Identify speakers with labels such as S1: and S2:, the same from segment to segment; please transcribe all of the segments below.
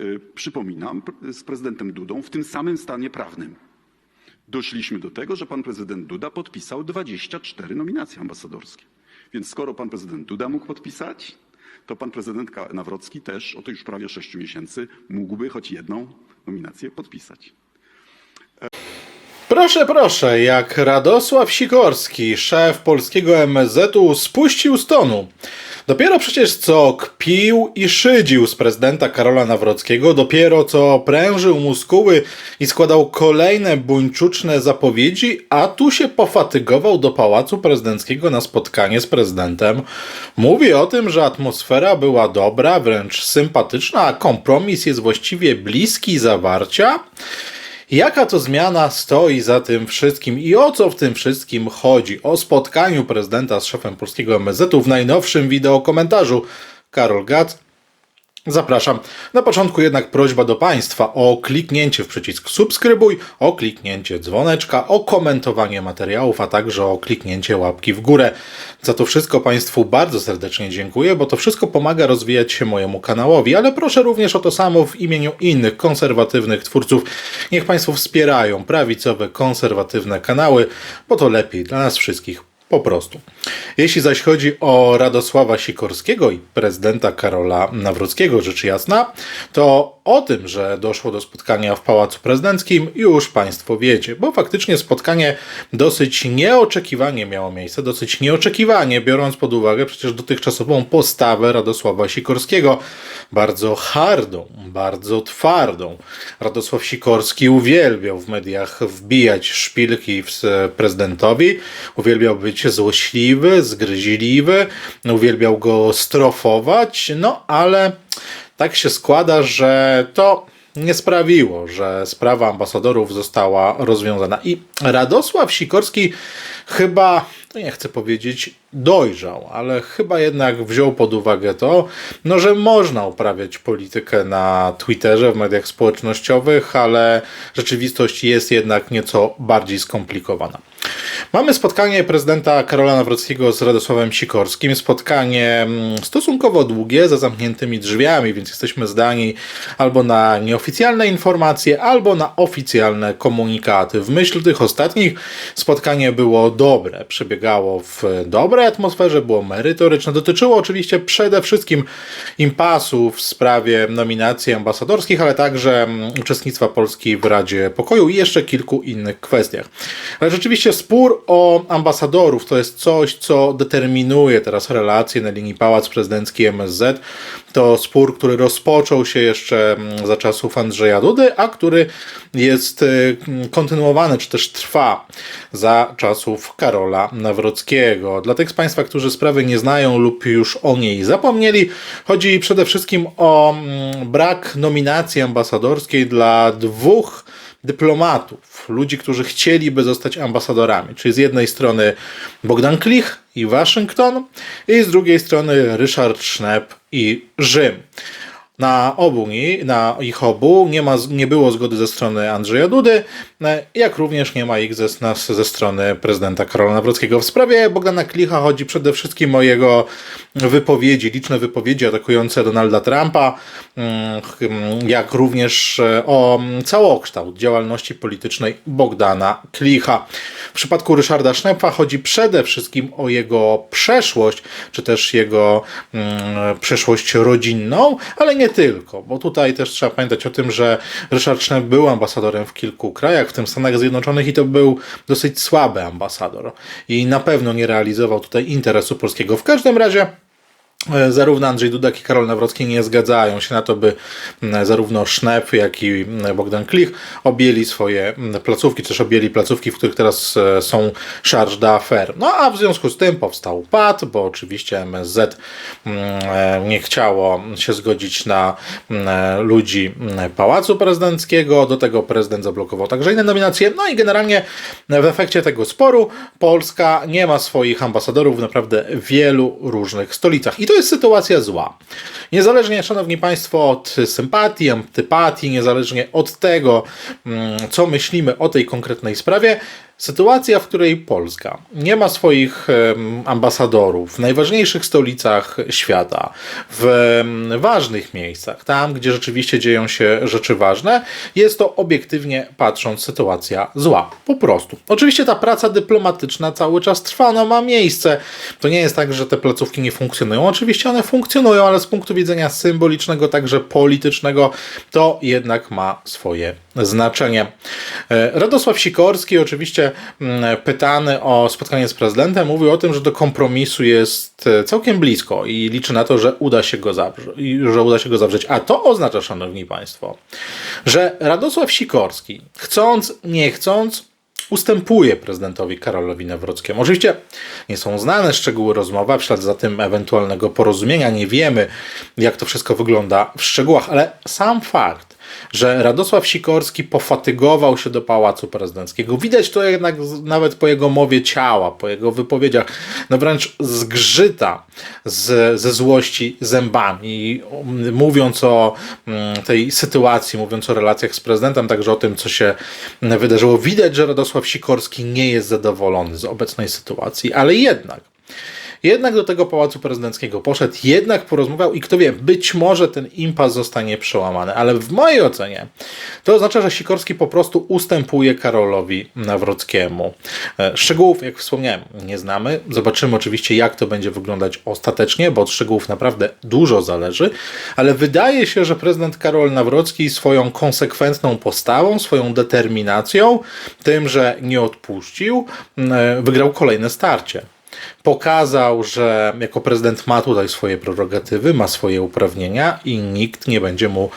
S1: y, przypominam, pr- z prezydentem Dudą w tym samym stanie prawnym. Doszliśmy do tego, że pan prezydent Duda podpisał 24 nominacje ambasadorskie. Więc skoro pan prezydent Duda mógł podpisać, to pan prezydent Nawrocki też, oto już prawie 6 miesięcy, mógłby choć jedną nominację podpisać.
S2: Proszę, proszę, jak Radosław Sikorski, szef polskiego MSZ-u, spuścił z tonu. Dopiero przecież co kpił i szydził z prezydenta Karola Nawrockiego, dopiero co prężył muskuły i składał kolejne buńczuczne zapowiedzi, a tu się pofatygował do pałacu prezydenckiego na spotkanie z prezydentem. Mówi o tym, że atmosfera była dobra, wręcz sympatyczna, a kompromis jest właściwie bliski zawarcia. Jaka to zmiana stoi za tym wszystkim i o co w tym wszystkim chodzi? O spotkaniu prezydenta z szefem polskiego MSZ-u w najnowszym wideo komentarzu. Karol Gac. Zapraszam. Na początku jednak prośba do Państwa o kliknięcie w przycisk subskrybuj, o kliknięcie dzwoneczka, o komentowanie materiałów, a także o kliknięcie łapki w górę. Za to wszystko Państwu bardzo serdecznie dziękuję, bo to wszystko pomaga rozwijać się mojemu kanałowi, ale proszę również o to samo w imieniu innych konserwatywnych twórców. Niech Państwo wspierają prawicowe, konserwatywne kanały, bo to lepiej dla nas wszystkich po prostu. Jeśli zaś chodzi o Radosława Sikorskiego i prezydenta Karola Nawrockiego, rzecz jasna, to o tym, że doszło do spotkania w Pałacu Prezydenckim, już Państwo wiecie, bo faktycznie spotkanie dosyć nieoczekiwanie miało miejsce, dosyć nieoczekiwanie, biorąc pod uwagę przecież dotychczasową postawę Radosława Sikorskiego, bardzo hardą, bardzo twardą. Radosław Sikorski uwielbiał w mediach wbijać szpilki prezydentowi, uwielbiał być złośliwy, zgryźliwy, uwielbiał go strofować, no ale tak się składa, że to nie sprawiło, że sprawa ambasadorów została rozwiązana. I Radosław Sikorski chyba, no nie chcę powiedzieć dojrzał, ale chyba jednak wziął pod uwagę to, no, że można uprawiać politykę na Twitterze, w mediach społecznościowych, ale rzeczywistość jest jednak nieco bardziej skomplikowana. Mamy spotkanie prezydenta Karola Nawrockiego z Radosławem Sikorskim. Spotkanie mm, stosunkowo długie, za zamkniętymi drzwiami, więc jesteśmy zdani albo na nieoficjalne informacje, albo na oficjalne komunikaty. W myśl tych ostatnich spotkanie było dobre, przebiegało w dobrej atmosferze, było merytoryczne. Dotyczyło oczywiście przede wszystkim impasu w sprawie nominacji ambasadorskich, ale także mm, uczestnictwa Polski w Radzie Pokoju i jeszcze kilku innych kwestiach. Ale rzeczywiście spór o ambasadorów to jest coś, co determinuje teraz relacje na linii Pałac Prezydencki MSZ. To spór, który rozpoczął się jeszcze mm, za czasów Andrzeja Dudy, a który jest y, kontynuowany, czy też trwa za czasów Karola Nawrockiego. Dla tych z Państwa, którzy sprawy nie znają lub już o niej zapomnieli, chodzi przede wszystkim o mm, brak nominacji ambasadorskiej dla dwóch dyplomatów, ludzi, którzy chcieliby zostać ambasadorami. Czyli z jednej strony Bogdan Klich i Waszyngton, i z drugiej strony Ryszard Schnepp i Rzym. Na obu, na ich obu nie, ma, nie było zgody ze strony Andrzeja Dudy, jak również nie ma ich ze, ze strony prezydenta Karola Nawrockiego. W sprawie Bogdana Klicha chodzi przede wszystkim o jego wypowiedzi, liczne wypowiedzi atakujące Donalda Trumpa, mm, jak również e, o całokształt działalności politycznej Bogdana Klicha. W przypadku Ryszarda Sznepfa chodzi przede wszystkim o jego przeszłość, czy też jego mm, przeszłość rodzinną, ale nie tylko, bo tutaj też trzeba pamiętać o tym, że Ryszard Sznep był ambasadorem w kilku krajach, tym Stanach Zjednoczonych i to był dosyć słaby ambasador i na pewno nie realizował tutaj interesu polskiego. W każdym razie Zarówno Andrzej Duda, jak i Karol Nawrocki nie zgadzają się na to, by zarówno Sznep, jak i Bogdan Klich objęli swoje placówki, też objęli placówki, w których teraz e, są charge d'affaires. No a w związku z tym powstał PAD, bo oczywiście MSZ e, nie chciało się zgodzić na e, ludzi Pałacu Prezydenckiego. Do tego prezydent zablokował także inne nominacje. No i generalnie w efekcie tego sporu Polska nie ma swoich ambasadorów w naprawdę wielu różnych stolicach. I to jest sytuacja zła. Niezależnie, szanowni państwo, od sympatii, antypatii, niezależnie od tego, mm, co myślimy o tej konkretnej sprawie, Sytuacja, w której Polska nie ma swoich ambasadorów w najważniejszych stolicach świata, w ważnych miejscach, tam gdzie rzeczywiście dzieją się rzeczy ważne, jest to obiektywnie patrząc sytuacja zła. Po prostu. Oczywiście ta praca dyplomatyczna cały czas trwa, ona ma miejsce. To nie jest tak, że te placówki nie funkcjonują. Oczywiście one funkcjonują, ale z punktu widzenia symbolicznego, także politycznego, to jednak ma swoje znaczenie. E, Radosław Sikorski, oczywiście mm, pytany o spotkanie z prezydentem, mówił o tym, że do kompromisu jest e, całkiem blisko i liczy na to, że uda się go zawrzeć. Że uda się go zawrzeć. A to oznacza, szanowni państwo, że Radosław Sikorski, chcąc, nie chcąc, ustępuje prezydentowi Karolowi Nawrockiemu. Oczywiście nie są znane szczegóły rozmowy, a w ślad za tym ewentualnego porozumienia nie wiemy, jak to wszystko wygląda w szczegółach, ale sam fakt, że Radosław Sikorski pofatygował się do Pałacu Prezydenckiego. Widać to jednak nawet po jego mowie ciała, po jego wypowiedziach, no wręcz zgrzyta z, ze złości zębami. Mówiąc o mm, tej sytuacji, mówiąc o relacjach z prezydentem, także o tym, co się wydarzyło, widać, że Radosław Sikorski nie jest zadowolony z obecnej sytuacji, ale jednak jednak do tego pałacu prezydenckiego poszedł, jednak porozmawiał i kto wie, być może ten impas zostanie przełamany, ale w mojej ocenie to oznacza, że Sikorski po prostu ustępuje Karolowi Nawrockiemu. E, Szczegółów, jak wspomniałem, nie znamy. Zobaczymy oczywiście, jak to będzie wyglądać ostatecznie, bo od szczegółów naprawdę dużo zależy, ale wydaje się, że prezydent Karol Nawrocki swoją konsekwentną postawą, swoją determinacją, tym, że nie odpuścił, e, wygrał kolejne starcie pokazał, że jako prezydent ma tutaj swoje prerogatywy, ma swoje uprawnienia i nikt nie będzie mu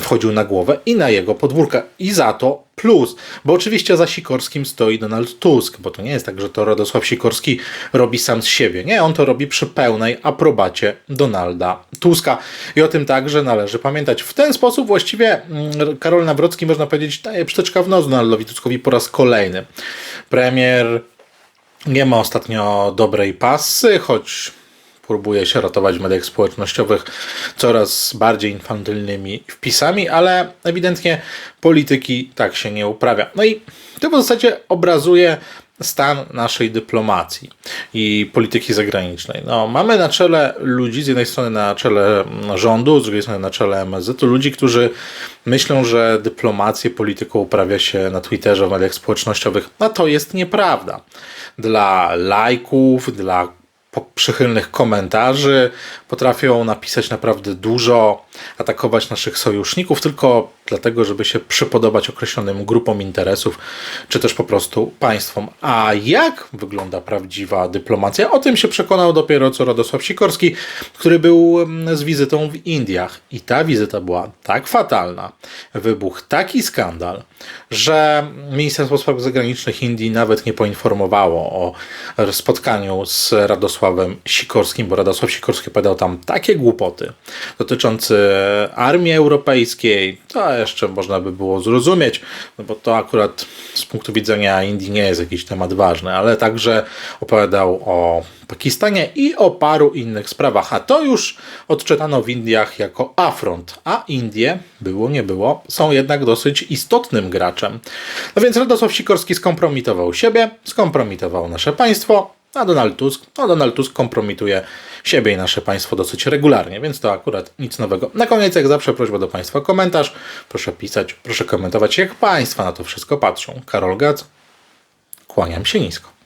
S2: wchodził na głowę i na jego podwórkę. I za to plus, bo oczywiście za Sikorskim stoi Donald Tusk, bo to nie jest tak, że to Radosław Sikorski robi sam z siebie. Nie, on to robi przy pełnej aprobacie Donalda Tuska. I o tym także należy pamiętać. W ten sposób właściwie mm, Karol Nawrocki, można powiedzieć, daje przyteczka w nos Donaldowi Tuskowi po raz kolejny. Premier nie ma ostatnio dobrej pasy, choć próbuje się ratować w mediach społecznościowych coraz bardziej infantylnymi wpisami, ale ewidentnie polityki tak się nie uprawia. No i to w zasadzie obrazuje stan naszej dyplomacji i polityki zagranicznej. No, mamy na czele ludzi, z jednej strony na czele rządu, z drugiej strony na czele MSZ, ludzi, którzy myślą, że dyplomację, polityką uprawia się na Twitterze, w mediach społecznościowych. No to jest nieprawda. Dla lajków, dla przychylnych komentarzy, potrafią napisać naprawdę dużo, atakować naszych sojuszników tylko dlatego, żeby się przypodobać określonym grupom interesów, czy też po prostu państwom. A jak wygląda prawdziwa dyplomacja? O tym się przekonał dopiero co Radosław Sikorski, który był mm, z wizytą w Indiach. I ta wizyta była tak fatalna, wybuchł taki skandal, że Ministerstwo Spraw Zagranicznych Indii nawet nie poinformowało o spotkaniu z Radosławem Sikorskim, bo Radosław Sikorski powiedział tam takie głupoty dotyczące armii europejskiej, to jeszcze można by było zrozumieć, no bo to akurat z punktu widzenia Indii nie jest jakiś temat ważny, ale także opowiadał o Pakistanie i o paru innych sprawach, a to już odczytano w Indiach jako afront, a Indie, było nie było, są jednak dosyć istotnym graczem. No więc Radosław Sikorski skompromitował siebie, skompromitował nasze państwo, a Donald Tusk, no Donald Tusk kompromituje siebie i nasze państwo dosyć regularnie, więc to akurat nic nowego. Na koniec, jak zawsze, prośba do Państwa komentarz. Proszę pisać, proszę komentować, jak Państwa na to wszystko patrzą. Karol Gac, kłaniam się nisko.